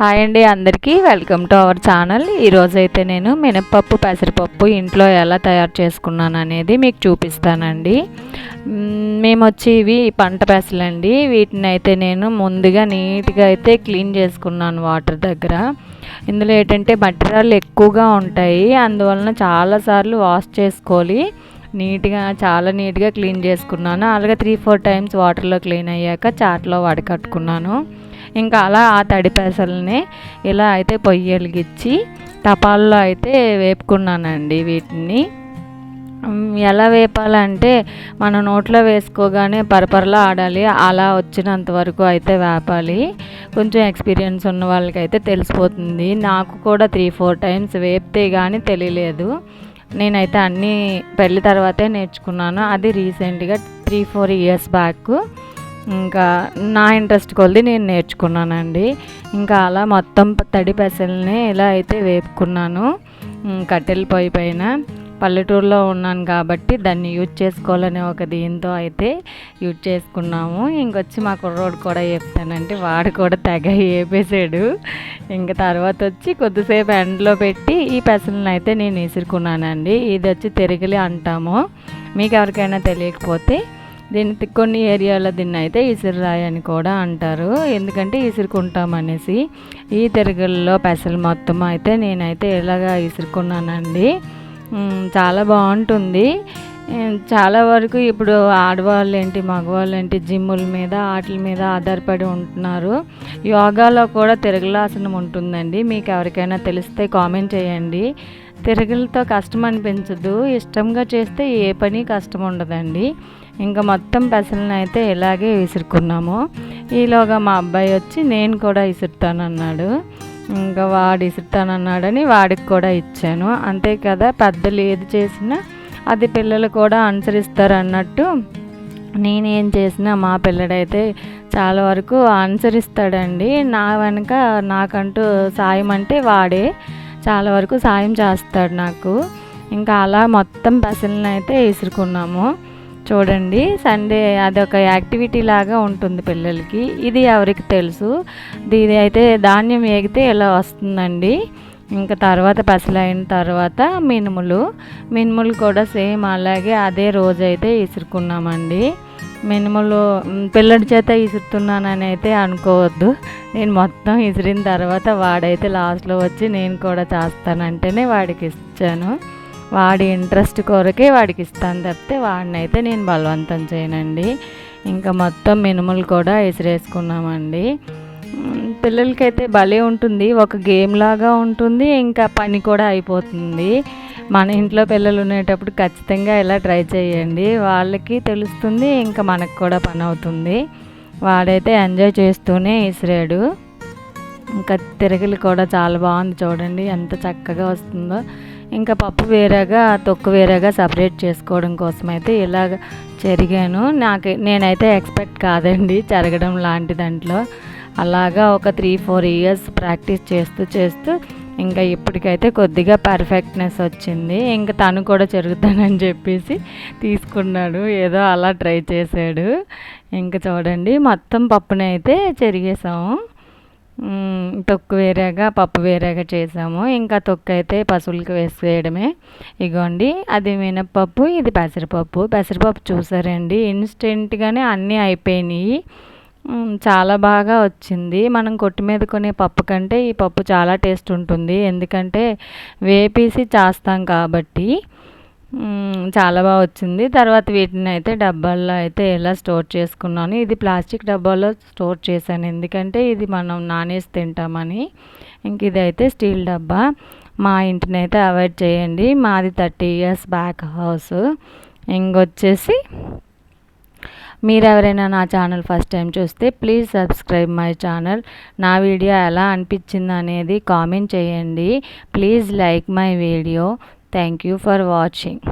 Hi అండి అందరికీ. Welcome to our channel ఈరోజైతే నేను మినప్పప్పు పెసరపప్పు ఇంట్లో ఎలా తయారు చేసుకున్నాను అనేది మీకు చూపిస్తానండి. మేము వచ్చి ఇవి పంట పెసలండి. వీటిని అయితే నేను ముందుగా నీట్గా అయితే క్లీన్ చేసుకున్నాను వాటర్ దగ్గర. ఇందులో ఏంటంటే మట్టిరాళ్ళు ఎక్కువగా ఉంటాయి. అందువలన చాలాసార్లు వాష్ చేసుకోవాలి. నీట్గా చాలా నీట్గా క్లీన్ చేసుకున్నాను. అలాగే త్రీ ఫోర్ టైమ్స్ వాటర్లో క్లీన్ అయ్యాక చాట్లో వడకట్టుకున్నాను. ఇంకా అలా ఆ తడి పెసల్ని ఇలా అయితే పొయ్యి వెలిగించి తపాల్లో అయితే వేపుకున్నానండి వీటిని. ఎలా వేపాలంటే మన నోట్లో వేసుకోగానే పరపరలా ఆడాలి అలా వచ్చినంత వరకు అయితే వేపాలి. కొంచెం ఎక్స్పీరియన్స్ ఉన్న వాళ్ళకైతే తెలిసిపోతుంది. నాకు కూడా త్రీ ఫోర్ టైమ్స్ వేపితే కానీ తెలియలేదు. నేనైతే అన్నీ పెళ్ళి తర్వాతే నేర్చుకున్నాను. అది రీసెంట్గా త్రీ ఫోర్ ఇయర్స్ బ్యాక్. ఇంకా నా ఇంట్రెస్ట్ కొద్ది నేను నేర్చుకున్నానండి. ఇంకా అలా మొత్తం తడి పెసల్ని ఇలా అయితే వేపుకున్నాను. కట్టెల పొయ్యి పైన. పల్లెటూరులో ఉన్నాను కాబట్టి దాన్ని యూజ్ చేసుకోవాలనే ఒక దీంతో అయితే యూజ్ చేసుకున్నాము. ఇంకొచ్చి మా కుర్రోడు కూడా చెప్తానంటే వాడు కూడా తెగ వేపేసాడు ఇంకా తర్వాత వచ్చి కొద్దిసేపు ఎండలో పెట్టి ఈ పెసలను అయితే నేను విసురుకున్నానండి. ఇది వచ్చి తిరిగిలి అంటాము. మీకు ఎవరికైనా తెలియకపోతే దీన్ని కొన్ని ఏరియాలో దీన్ని అయితే ఇసురురాయి అని కూడా అంటారు. ఎందుకంటే ఇసురుకుంటామనేసి ఈ తిరుగుల్లో పెసలు మొత్తం అయితే నేనైతే ఇలాగా ఇసురుకున్నానండి. చాలా బాగుంటుంది. చాలా వరకు ఇప్పుడు ఆడవాళ్ళు ఏంటి మగవాళ్ళు ఏంటి జిమ్ముల మీద వాటి మీద ఆధారపడి ఉంటున్నారు. యోగాలో కూడా తిరగలాసనం ఉంటుందండి. మీకు ఎవరికైనా తెలిస్తే కామెంట్ చేయండి. తిరగలతో కష్టం అనిపించదు ఇష్టంగా చేస్తే ఏ పని కష్టం ఉండదండి. ఇంకా మొత్తం పెసలను అయితే ఇలాగే విసురుకున్నాము. ఈలోగా మా అబ్బాయి వచ్చి నేను కూడా విసురుతానన్నాడు. ఇంకా వాడు విసురుతానన్నాడని వాడికి కూడా ఇచ్చాను. అంతే కదా పెద్దలు ఏది చేసినా అది పిల్లలు కూడా అనుసరిస్తారు అన్నట్టు నేనేం చేసినా మా పిల్లడైతే చాలా వరకు అనుసరిస్తాడండి. నా వెనక నాకంటూ సాయం అంటే వాడే. చాలా వరకు సాయం చేస్తాడు నాకు. ఇంకా అలా మొత్తం పెసలను అయితే వేసుకున్నాము చూడండి సండే అదొక యాక్టివిటీ లాగా ఉంటుంది పిల్లలకి. ఇది ఎవరికి తెలుసు? దీని అయితే ధాన్యం వేగితే ఇలా వస్తుందండి. ఇంకా తర్వాత పసలైన తర్వాత మినుములు. మినుములు కూడా సేమ్ అలాగే అదే రోజు అయితే ఇసురుకున్నామండి మినుములు పిల్లడి చేత ఇసురుతున్నానని అయితే అనుకోవద్దు. నేను మొత్తం ఇసిరిన తర్వాత వాడైతే లాస్ట్లో వచ్చి నేను కూడా చేస్తానంటేనే వాడికి ఇచ్చాను. వాడి ఇంట్రెస్ట్ కొరకే వాడికి ఇస్తాను తప్పితే వాడినైతే నేను బలవంతం చేయనండి. ఇంకా మొత్తం మినుములు కూడా విసిరేసుకున్నామండి పిల్లలకైతే భలే ఉంటుంది. ఒక గేమ్ లాగా ఉంటుంది. ఇంకా పని కూడా అయిపోతుంది. మన ఇంట్లో పిల్లలు ఉండేటప్పుడు ఖచ్చితంగా ఇలా ట్రై చేయండి. వాళ్ళకి తెలుస్తుంది ఇంకా మనకు కూడా పని అవుతుంది. వాడైతే ఎంజాయ్ చేస్తూనే ఇసిరాడు ఇంకా తిరగలు కూడా చాలా బాగుంది చూడండి ఎంత చక్కగా వస్తుందో. ఇంకా పప్పు వేరేగా తొక్కు వేరేగా సపరేట్ చేసుకోవడం కోసం అయితే ఇలాగ చెరిగాను నాకు నేనైతే ఎక్స్పెక్ట్ కాదండి చెరగడం లాంటి దాంట్లో. అలాగా ఒక త్రీ ఫోర్ ఇయర్స్ ప్రాక్టీస్ చేస్తూ చేస్తూ ఇంకా ఇప్పటికైతే కొద్దిగా పర్ఫెక్ట్నెస్ వచ్చింది. ఇంకా తను కూడా చెరుగుతానని చెప్పేసి తీసుకున్నాడు. ఏదో అలా ట్రై చేశాడు. ఇంకా చూడండి మొత్తం పప్పునైతే చెరిగేసాము. తొక్కు వేరేగా పప్పు వేరేగా చేసాము. ఇంకా తొక్కు అయితే పశువులకి వేసేయడమే. ఇగోండి అది మినప్పప్పు ఇది పెసరపప్పు. పెసరపప్పు చూసారండి ఇన్స్టెంట్గానే అన్నీ అయిపోయినాయి. చాలా బాగా వచ్చింది. మనం కొట్టు మీద కొనే పప్పు కంటే ఈ పప్పు చాలా టేస్ట్ ఉంటుంది. ఎందుకంటే వేపేసి చేస్తాం కాబట్టి చాలా బాగా వచ్చింది. తర్వాత వీటిని అయితే డబ్బాల్లో అయితే ఎలా స్టోర్ చేసుకున్నాను ఇది ప్లాస్టిక్ డబ్బాలో స్టోర్ చేశాను. ఎందుకంటే ఇది మనం నానేసి తింటామని. ఇంక ఇదైతే స్టీల్ డబ్బా. మా ఇంటిని అయితే అవాయిడ్ చేయండి. మాది థర్టీ ఇయర్స్ బ్యాక్ హౌస్. ఇంకొచ్చేసి మీరు ఎవరైనా నా ఛానల్ ఫస్ట్ టైం చూస్తే ప్లీజ్ సబ్స్క్రైబ్ మై ఛానల్. నా వీడియో ఎలా అనిపించింది అనేది కామెంట్ చేయండి. Please like my video. Thank you for watching.